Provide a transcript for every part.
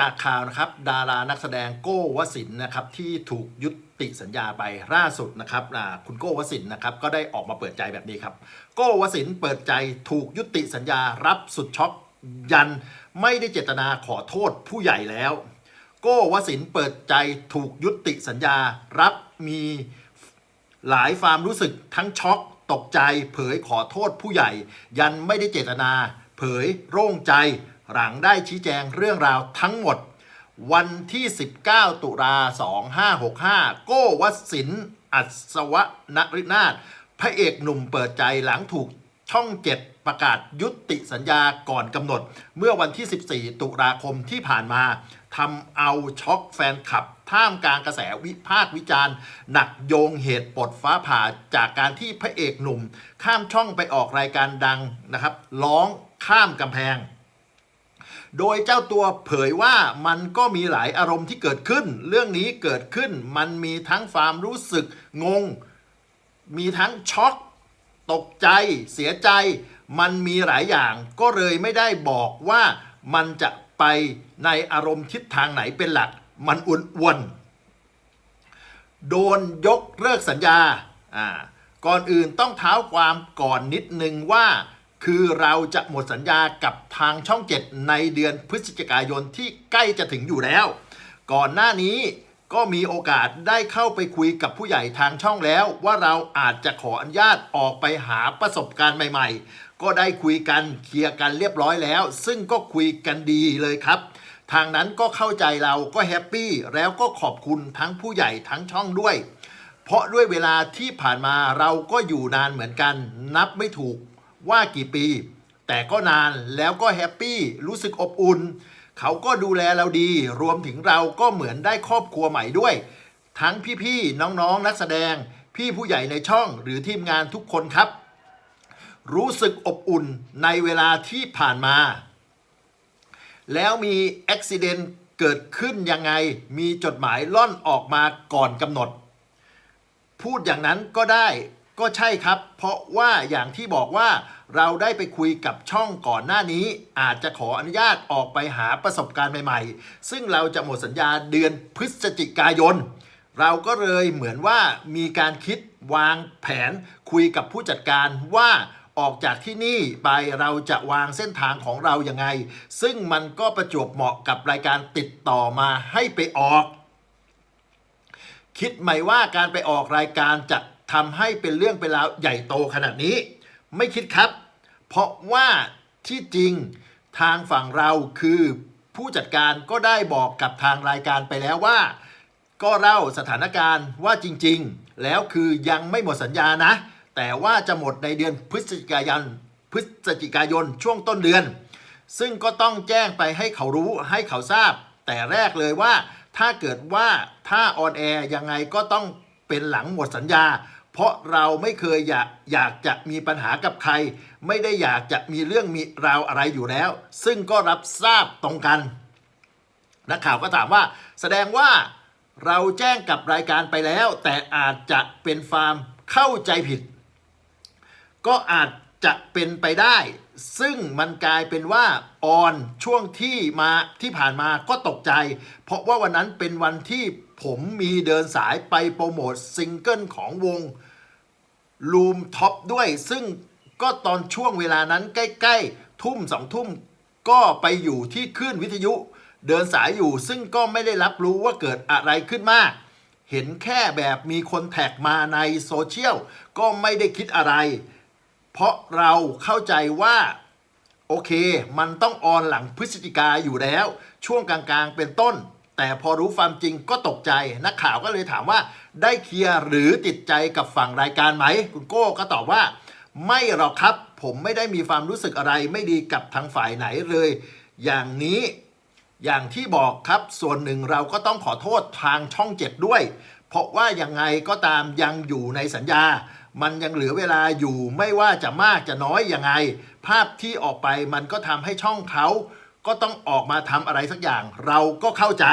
จากข่าวนะครับดารานักแสดงโก้วสินทร์นะครับที่ถูกยุติสัญญาไปล่าสุดนะครับคุณโก้วสินทร์นะครับก็ได้ออกมาเปิดใจแบบนี้ครับ โก้วสินทร์เปิดใจถูกยุติสัญญารับสุดช็อกยันไม่ได้เจตนาขอโทษผู้ใหญ่แล้ว โก้วสินทร์เปิดใจถูกยุติสัญญารับมีหลายความรู้สึกทั้งช็อกตกใจ เผยขอโทษผู้ใหญ่ ยันไม่ได้เจตนา เผยโร่งใจ หลังได้ชี้แจงเรื่องราวทั้งหมด วันที่ 19 ตุลา2565 โก้วสินทร์อัศวนรินาถพระเอกหนุ่มเปิดใจหลังถูกช่องเจ็ดประกาศยุติสัญญาก่อนกำหนด เมื่อวันที่ 14 ตุลาคมที่ผ่านมาทำเอาช็อกแฟนคลับ ท่ามกลางกระแสวิพากษ์วิจารณ์ หนักโยงเหตุปลดฟ้าผ่าจากการที่พระเอกหนุ่ม ข้ามช่องไปออกรายการดังนะครับ ร้องข้ามกำแพง โดยเจ้าตัวเผยว่ามันก็มีหลายอารมณ์ที่เกิดขึ้น เรื่องนี้เกิดขึ้นมันมีทั้งความรู้สึกงง มีทั้งช็อก ตกใจ เสียใจ มันมีหลายอย่าง ก็เลยไม่ได้บอกว่ามันจะไปในอารมณ์ทิศทางไหนเป็นหลัก มันอ้วนๆ โดนยกเลิกสัญญา อ่า ก่อนอื่นต้องเท้าความก่อนนิดนึงว่า คือเราจะหมดสัญญากับทางช่องเจ็ดในเดือนพฤศจิกายนที่ใกล้จะถึงอยู่แล้ว ก่อนหน้านี้ก็มีโอกาสได้เข้าไปคุยกับผู้ใหญ่ทางช่องแล้ว ว่าเราอาจจะขออนุญาตออกไปหาประสบการณ์ใหม่ ๆ ก็ได้คุยกันเคลียร์กันเรียบร้อยแล้ว ซึ่งก็คุยกันดีเลยครับ ทางนั้นก็เข้าใจเราก็แฮปปี้แล้วก็ขอบคุณทั้งผู้ใหญ่ทั้งช่องด้วย เพราะด้วยเวลาที่ผ่านมาเราก็อยู่นานเหมือนกัน นับไม่ถูก ว่ากี่ปี แต่ก็นานแล้วก็แฮปปี้รู้สึกอบอุ่น เขาก็ดูแลเราดี รวมถึงเราก็เหมือนได้ครอบครัวใหม่ด้วย ทั้งพี่ๆ น้องๆนักแสดง พี่ผู้ใหญ่ในช่องหรือทีมงานทุกคนครับ รู้สึกอบอุ่นในเวลาที่ผ่านมา แล้วมีอุบิเหตุเกิดขึ้นยังไงมีจดหมายล่อนออกมาก่อนกำหนด พูดอย่างนั้นก็ได้ ก็ใช่ครับ เพราะว่าอย่างที่บอกว่าเราได้ไปคุยกับช่องก่อนหน้านี้ อาจจะขออนุญาตออกไปหาประสบการณ์ใหม่ๆ ซึ่งเราจะหมดสัญญาเดือนพฤศจิกายน เราก็เลยเหมือนว่ามีการคิดวางแผนคุยกับผู้จัดการว่าออกจากที่นี่ไปเราจะวางเส้นทางของเรายังไง ซึ่งมันก็ประจวบเหมาะกับรายการติดต่อมาให้ไปออก คิดไหมว่าการไปออกรายการจะ ทำให้เป็นเรื่องเป็นราวใหญ่โตขนาดนี้ ไม่คิดครับ เพราะว่าที่จริงทางฝั่งเราคือผู้จัดการก็ได้บอกกับทางรายการไปแล้วว่า ก็เล่าสถานการณ์ว่าจริงๆ แล้วคือยังไม่หมดสัญญานะ แต่ว่าจะหมดในเดือนพฤศจิกายนพฤศจิกายนช่วงต้นเดือน ซึ่งก็ต้องแจ้งไปให้เขารู้ให้เขาทราบ แต่แรกเลยว่าถ้าเกิดว่าถ้าออนแอร์ยังไงก็ต้องเป็นหลังหมดสัญญา เพราะเราไม่เคยอยากอยากจะมีปัญหากับใคร ไม่ได้อยากจะมีเรื่องมีราวอะไรอยู่แล้ว ซึ่งก็รับทราบตรงกันนักข่าวก็ถามว่า แสดงว่าเราแจ้งกับรายการไปแล้ว แต่อาจจะเป็นฟาร์มเข้าใจผิด ก็อาจจะเป็นไปได้ ซึ่งมันกลายเป็นว่าออนช่วงที่มาที่ผ่านมาก็ตกใจ เพราะว่าวันนั้นเป็นวันที่ผมมีเดินสายไปโปรโมทซิงเกิลของวงลูมท็อปด้วย ซึ่งก็ตอนช่วงเวลานั้นใกล้ ๆ ทุ่มสองทุ่มก็ไปอยู่ที่คลื่นวิทยุ เดินสายอยู่ซึ่งก็ไม่ได้รับรู้ว่าเกิดอะไรขึ้นมาก เห็นแค่แบบมีคนแท็กมาในโซเชียลก็ไม่ได้คิดอะไร เพราะเราเข้าใจว่า โอเค มันต้องออนหลังพฤศจิกาอยู่แล้ว ช่วงกลางๆเป็นต้น แต่พอรู้ความจริงก็ตกใจ นักข่าวก็เลยถามว่า ได้เคลียร์หรือติดใจกับฝั่งรายการไหม คุณโก้ก็ตอบว่า ไม่หรอกครับ ผมไม่ได้มีความรู้สึกอะไรไม่ดีกับทางฝ่ายไหนเลย อย่างนี้อย่างที่บอกครับส่วนหนึ่งเราก็ต้องขอโทษทางช่องเจ็ดด้วย เพราะว่ายังไงก็ตามยังอยู่ในสัญญา มันยังเหลือเวลาอยู่ไม่ว่าจะมากจะน้อยยังไง ภาพที่ออกไปมันก็ทำให้ช่องเขาก็ต้องออกมาทำอะไรสักอย่าง เราก็เข้าใจ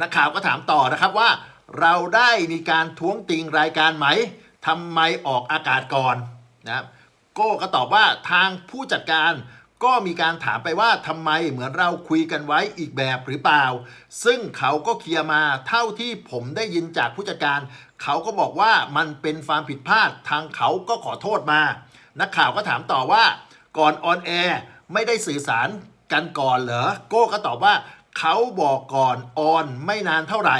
นักข่าวก็ถามต่อนะครับว่า เราได้มีการท้วงติงรายการไหมทำไมออกอากาศก่อนนะครับโก้ก็ตอบว่าทางผู้จัดการก็มีการถามไปว่าทำไมเหมือนเราคุยกันไว้อีกแบบหรือเปล่า ซึ่งเขาก็เคลียร์มาเท่าที่ผมได้ยินจากผู้จัดการ เขาก็บอกว่ามันเป็นความผิดพลาดทางเขาก็ขอโทษมา นักข่าวก็ถามต่อว่า ก่อนออนแอร์ไม่ได้สื่อสารกันก่อนเหรอโก้ก็ตอบว่าเขาบอกก่อนออนไม่นานเท่าไหร่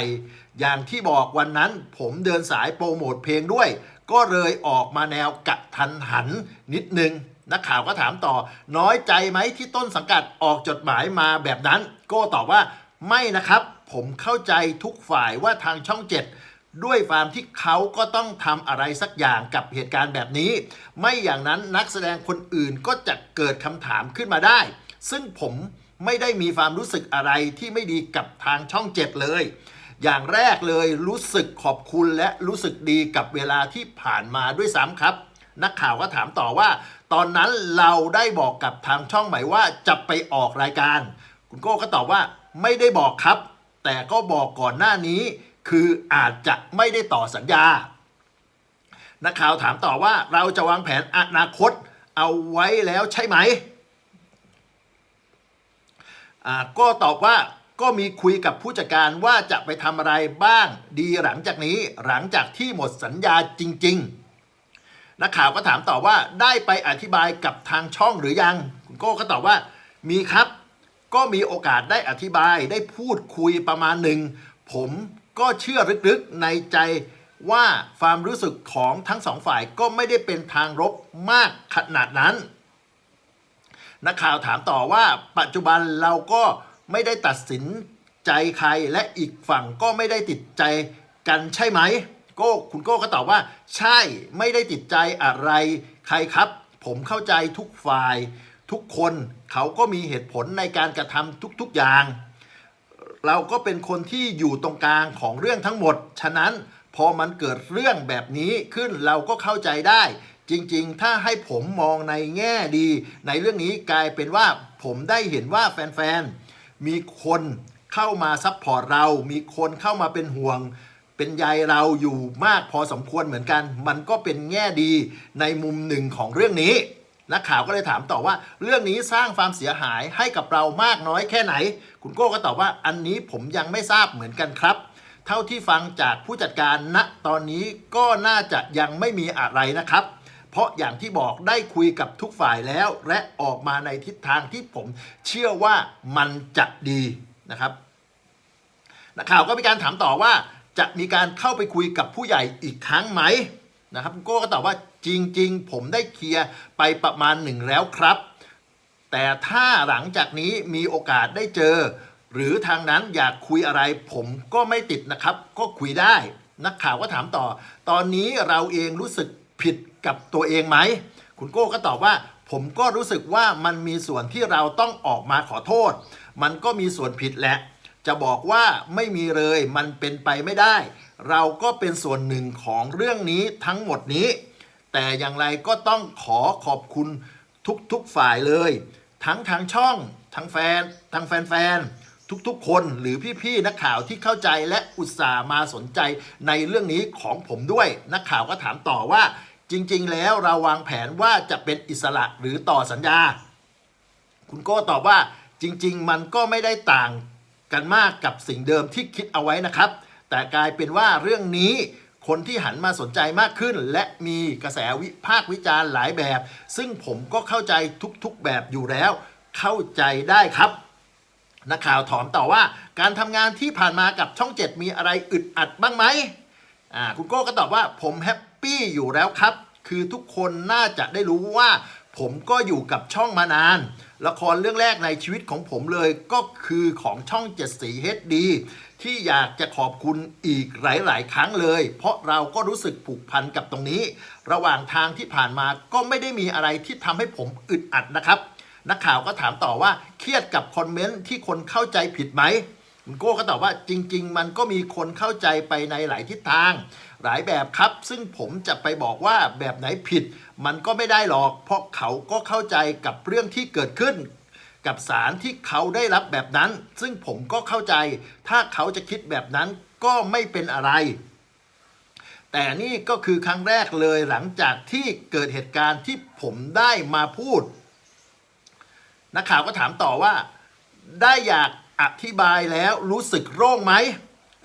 อย่างที่บอกวันนั้นผมเดินสายโปรโมทเพลงด้วย ก็เลยออกมาแนวกะทันหันนิดนึงนักข่าวก็ถามต่อ น้อยใจไหมที่ต้นสังกัดออกจดหมายมาแบบนั้น โก้ตอบว่าไม่นะครับ ผมเข้าใจทุกฝ่ายว่าทางช่องเจ็ด ด้วยความที่เขาก็ต้องทำอะไรสักอย่างกับเหตุการณ์แบบนี้ ไม่อย่างนั้นนักแสดงคนอื่นก็จะเกิดคำถามขึ้นมาได้ ซึ่งผมไม่ได้มีความรู้สึกอะไรที่ไม่ดีกับทางช่องเจ็ดเลย อย่างแรกเลยรู้สึกขอบคุณและรู้สึกดีกับเวลาที่ผ่านมาด้วยซ้ำครับ นักข่าวก็ถามต่อว่า ตอนนั้นเราได้บอกกับทางช่องไหมว่าจะไปออกรายการ คุณโก้ก็ตอบว่าไม่ได้บอกครับ แต่ก็บอกก่อนหน้านี้ คืออาจจะไม่ได้ต่อสัญญา นักข่าวถามต่อว่าเราจะวางแผนอนาคตเอาไว้แล้วใช่ไหมอ่าก็ตอบว่าก็มีคุยกับผู้จัดการว่าจะไปทำอะไรบ้างดีหลังจากนี้หลังจากที่หมดสัญญาจริง ๆ นักข่าวก็ถามต่อว่าได้ไปอธิบายกับทางช่องหรือยัง คุณโก้ก็ตอบว่ามีครับ ก็มีโอกาสได้อธิบายได้พูดคุยประมาณหนึ่งผม ก็เชื่อลึกๆในใจว่าความรู้สึกของทั้งสองฝ่ายก็ไม่ได้เป็นทางรบมากขนาดนั้น นักข่าวถามต่อว่าปัจจุบันเราก็ไม่ได้ตัดสินใจใครและอีกฝั่งก็ไม่ได้ติดใจกันใช่ไหมโก้คุณโก้ก็ตอบว่า ใช่ไม่ได้ติดใจอะไร ใครครับ ผมเข้าใจทุกฝ่าย ทุกคนเขาก็มีเหตุผลในการกระทำทุกๆอย่าง เราก็เป็นคนที่อยู่ตรงกลางของเรื่องทั้งหมด ฉะนั้นพอมันเกิดเรื่องแบบนี้ขึ้นเราก็เข้าใจได้ จริงๆ ถ้าให้ผมมองในแง่ดี ในเรื่องนี้กลายเป็นว่าผมได้เห็นว่าแฟนๆ มีคนเข้ามาซัพพอร์ตเรา มีคนเข้ามาเป็นห่วง เป็นใยเราอยู่มากพอสมควรเหมือนกัน มันก็เป็นแง่ดีในมุมหนึ่งของเรื่องนี้ นักข่าวก็เลยถามต่อว่า เรื่องนี้สร้างความเสียหายให้กับเรามากน้อยแค่ไหน คุณโก้ก็ตอบว่าอันนี้ผมยังไม่ทราบเหมือนกันครับ เท่าที่ฟังจากผู้จัดการณตอนนี้ก็น่าจะยังไม่มีอะไรนะครับ เพราะอย่างที่บอกได้คุยกับทุกฝ่ายแล้ว และออกมาในทิศทางที่ผมเชื่อว่ามันจะดีนะครับนักข่าวก็มีการถามต่อว่าจะมีการเข้าไปคุยกับผู้ใหญ่อีกครั้งไหมนะครับคุณโก้ก็ตอบว่า จริงๆ ผมได้เคลียร์ไปประมาณหนึ่งแล้วครับ แต่ถ้าหลังจากนี้มีโอกาสได้เจอ หรือทางนั้นอยากคุยอะไร ผมก็ไม่ติดนะครับ ก็คุยได้ นักข่าวก็ถามต่อ ตอนนี้เราเองรู้สึกผิดกับตัวเองไหม คุณโก้ก็ตอบว่า ผมก็รู้สึกว่ามันมีส่วนที่เราต้องออกมาขอโทษ มันก็มีส่วนผิดแหละ จะบอกว่าไม่มีเลยมันเป็นไปไม่ได้ เราก็เป็นส่วนหนึ่งของเรื่องนี้ทั้งหมดนี้ แต่อย่างไรก็ต้องขอขอบคุณทุกๆฝ่ายเลย ทั้งทางช่องทางแฟนทางแฟนๆทุกๆ คนหรือพี่ๆนักข่าวที่เข้าใจและอุตส่าห์มาสนใจในเรื่องนี้ของผมด้วย นักข่าวก็ถามต่อว่า จริง ๆ แล้วเราวางแผนว่าจะเป็นอิสระหรือต่อสัญญา คุณโก้ตอบว่าจริง ๆ มันก็ไม่ได้ต่างกันมากกับสิ่งเดิมที่คิดเอาไว้นะครับ แต่กลายเป็นว่าเรื่องนี้ คนที่หันมาสนใจมากขึ้น และมีกระแสวิพากษ์วิจารณ์หลายแบบ ซึ่งผมก็เข้าใจทุกๆแบบอยู่แล้ว เข้าใจได้ครับนักข่าวถามต่อว่าการทำงานที่ผ่านมากับช่อง 7 มีอะไรอึดอัดบ้างไหมอ่าคุณโก้ก็ตอบว่าผมแฮปปี้อยู่แล้วครับ คือทุกคนน่าจะได้รู้ว่า ผมก็อยู่กับช่องมานาน ละครเรื่องแรกในชีวิตของผมเลยก็คือของช่องเจ็ดสีเฮดดี ที่อยากจะขอบคุณอีกหลาย ๆ ครั้งเลย เพราะเราก็รู้สึกผูกพันกับตรงนี้ ระหว่างทางที่ผ่านมาก็ไม่ได้มีอะไรที่ทำให้ผมอึดอัดนะครับ นักข่าวก็ถามต่อว่าเครียดกับคอมเมนต์ที่คนเข้าใจผิดไหมคุณโก้ก็ตอบว่าจริง ๆ มันก็มีคนเข้าใจไปในหลายทิศทาง หลายแบบครับ ซึ่งผมจะไปบอกว่าแบบไหนผิด มันก็ไม่ได้หรอก เพราะเขาก็เข้าใจกับเรื่องที่เกิดขึ้น กับสารที่เขาได้รับแบบนั้น ซึ่งผมก็เข้าใจ ถ้าเขาจะคิดแบบนั้นก็ไม่เป็นอะไร แต่นี่ก็คือครั้งแรกเลยหลังจากที่เกิดเหตุการณ์ที่ผมได้มาพูด นักข่าวก็ถามต่อว่า ได้อยากอธิบายแล้วรู้สึกโล่งไหม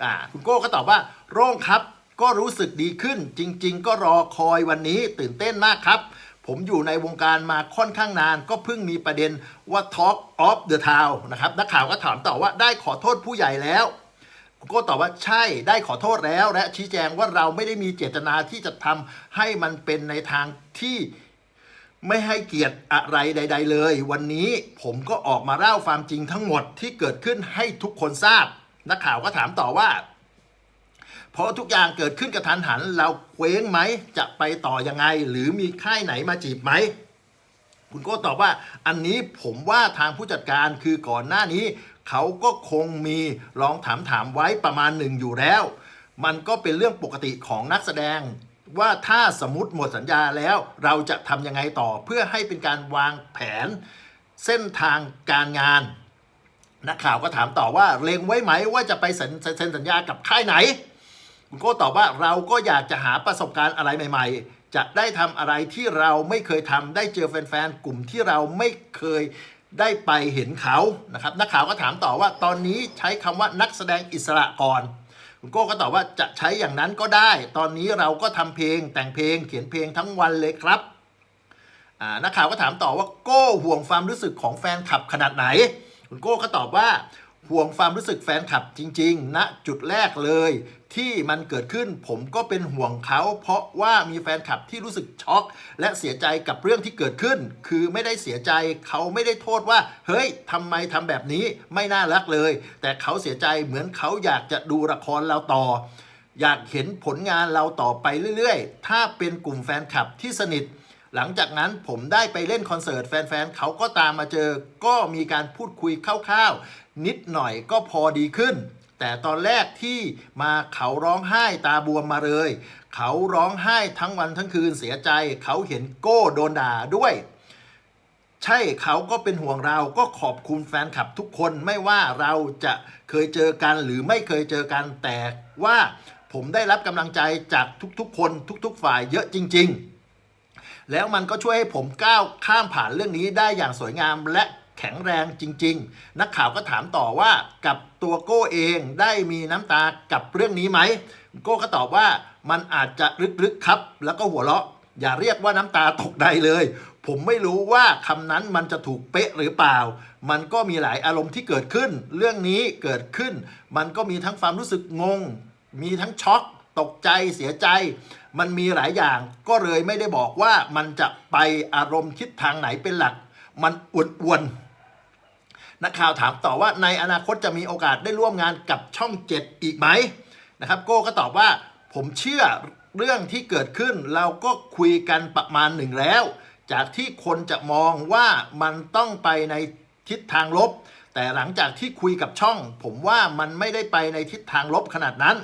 อ่าคุณโก้ก็ตอบว่าโล่งครับ ก็รู้สึกดีขึ้น จริง ๆ ก็รอคอยวันนี้ตื่นเต้นมากครับ ผมอยู่ในวงการมาค่อนข้างนาน ก็เพิ่งมีประเด็นว่า Talk of the Town นะครับนักข่าวก็ถามต่อว่าได้ขอโทษผู้ใหญ่แล้วโก้ตอบว่าใช่ได้ขอโทษแล้ว และชี้แจงว่าเราไม่ได้มีเจตนาที่จะทำให้มันเป็นในทางที่ไม่ให้เกียรติอะไรใด ๆ เลย วันนี้ผมก็ออกมาเล่าความจริงทั้งหมดที่เกิดขึ้นให้ทุกคนทราบ นักข่าวก็ถามต่อว่า เพราะทุกอย่างเกิดขึ้นกระทันหัน เราเคว้งไหมจะไปต่อยังไง หรือมีค่ายไหนมาจีบไหมคุณโก้ตอบว่าอันนี้ผมว่าทางผู้จัดการคือก่อนหน้านี้ เขาก็คงมีลองถามถามๆไว้ประมาณหนึ่งอยู่แล้ว มันก็เป็นเรื่องปกติของนักแสดง ว่าถ้าสมมติหมดสัญญาแล้วเราจะทำยังไงต่อเพื่อให้เป็นการวางแผน เส้นทางการงานนักข่าวก็ถามต่อว่าเล็งไว้ไหมว่าจะไปเซ็นสัญญากับค่ายไหน คุณโก้ตอบว่าเราก็อยากจะหาประสบการณ์อะไรใหม่ ๆ จะได้ทำอะไรที่เราไม่เคยทำได้เจอแฟนๆกลุ่มที่เราไม่เคยได้ไปเห็นเขานะครับนักข่าวก็ถามต่อว่าตอนนี้ใช้คำว่านักแสดงอิสระก่อนคุณโก้ก็ตอบว่าจะใช้อย่างนั้นก็ได้ ตอนนี้เราก็ทำเพลงแต่งเพลงเขียนเพลงทั้งวันเลยครับนักข่าวก็ถามต่อว่าโก้ห่วงความรู้สึกของแฟนคลับขนาดไหน คุณโก้ก็ตอบว่า ห่วงความรู้สึกแฟนคลับจริงๆณจุดแรกเลย ที่มันเกิดขึ้นผมก็เป็นห่วงเขา เพราะว่ามีแฟนคลับที่รู้สึกช็อก และเสียใจกับเรื่องที่เกิดขึ้น คือไม่ได้เสียใจเขาไม่ได้โทษว่า เฮ้ยทำไมทำแบบนี้ไม่น่ารักเลย แต่เขาเสียใจเหมือนเขาอยากจะดูละครเราต่อ อยากเห็นผลงานเราต่อไปเรื่อยๆ ถ้าเป็นกลุ่มแฟนคลับที่สนิท หลังจากนั้นผมได้ไปเล่นคอนเสิร์ตแฟนๆเขาก็ตามมาเจอ ก็มีการพูดคุยคร่าวๆ นิดหน่อยก็พอดีขึ้น แต่ตอนแรกที่มาเขาร้องไห้ตาบวมมาเลย เขาร้องไห้ทั้งวันทั้งคืนเสียใจ เขาเห็นโก้โดนด่าด้วย ใช่เขาก็เป็นห่วงเราก็ขอบคุณแฟนคลับทุกคนไม่ว่าเราจะเคยเจอกันหรือไม่เคยเจอกันแต่ว่าผมได้รับกำลังใจจากทุกๆ คนทุก ๆ ฝ่ายเยอะจริง ๆ แล้วมันก็ช่วยให้ผมก้าวข้ามผ่านเรื่องนี้ได้อย่างสวยงามและแข็งแรงจริง ๆ นักข่าวก็ถามต่อว่ากับตัวโก้เองได้มีน้ำตากับเรื่องนี้ไหม โก้ก็ตอบว่ามันอาจจะลึกๆครับ แล้วก็หัวเราะ อย่าเรียกว่าน้ำตาตกใดเลย ผมไม่รู้ว่าคำนั้นมันจะถูกเป๊ะหรือเปล่า มันก็มีหลายอารมณ์ที่เกิดขึ้น เรื่องนี้เกิดขึ้น มันก็มีทั้งความรู้สึกงง มีทั้งช็อก ตกใจเสียใจ มันมีหลายอย่างก็เลยไม่ได้บอกว่ามันจะไปอารมณ์ทิศทางไหนเป็นหลัก มันอวนๆนักข่าวถามต่อว่าในอนาคตจะมีโอกาสได้ร่วมงานกับช่องเจ็ดอีกไหมนะครับ โก้ก็ตอบว่าผมเชื่อเรื่องที่เกิดขึ้นเราก็คุยกันประมาณหนึ่งแล้ว จากที่คนจะมองว่ามันต้องไปในทิศทางลบ แต่หลังจากที่คุยกับช่อง ผมว่ามันไม่ได้ไปในทิศทางลบขนาดนั้น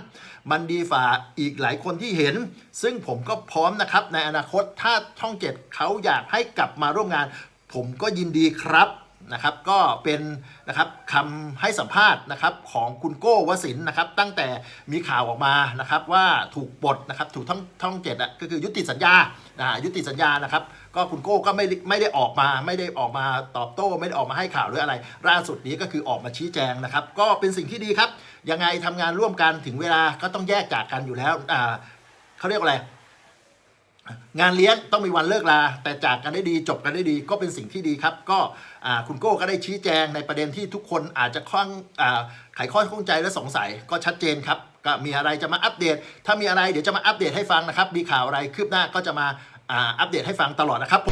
มันดีฝ่าอีกหลายคนที่เห็น ซึ่งผมก็พร้อมนะครับในอนาคตถ้าช่องเจ็ดเขาอยากให้กลับมาร่วมงาน ผมก็ยินดีครับนะครับก็เป็นนะครับคำให้สัมภาษณ์นะครับของคุณโก้วสินทร์นะครับตั้งแต่มีข่าวออกมานะครับว่าถูกปลดนะครับถูกทั้งท่องเจ็ดอะก็คือยุติสัญญาอ่ายุติสัญญานะครับก็คุณโก้ก็ไม่ไม่ได้ออกมาไม่ได้ออกมาตอบโต้ ไม่ได้ออกมาให้ข่าวหรืออะไรล่าสุดนี้ก็คือออกมาชี้แจงนะครับ ก็เป็นสิ่งที่ดีครับ ยังไงทำงานร่วมกันถึงเวลาก็ต้องแยกจากกันอยู่แล้วอ่าเขาเรียกว่าอะไรงานเลี้ยงต้องมีวันเลิกลา แต่จากกันได้ดีจบกันได้ดีก็เป็นสิ่งที่ดีครับ ก็คุณโก้ก็ได้ชี้แจงในประเด็นที่ทุกคนอาจจะข้องอ่าไขข้อข้องใจและสงสัยก็ชัดเจนครับ ก็มีอะไรจะมาอัปเดต ถ้ามีอะไรเดี๋ยวจะมาอัปเดตให้ฟังนะครับ มีข่าวอะไรคืบหน้าก็จะมาอัปเดตให้ฟังตลอดนะครับ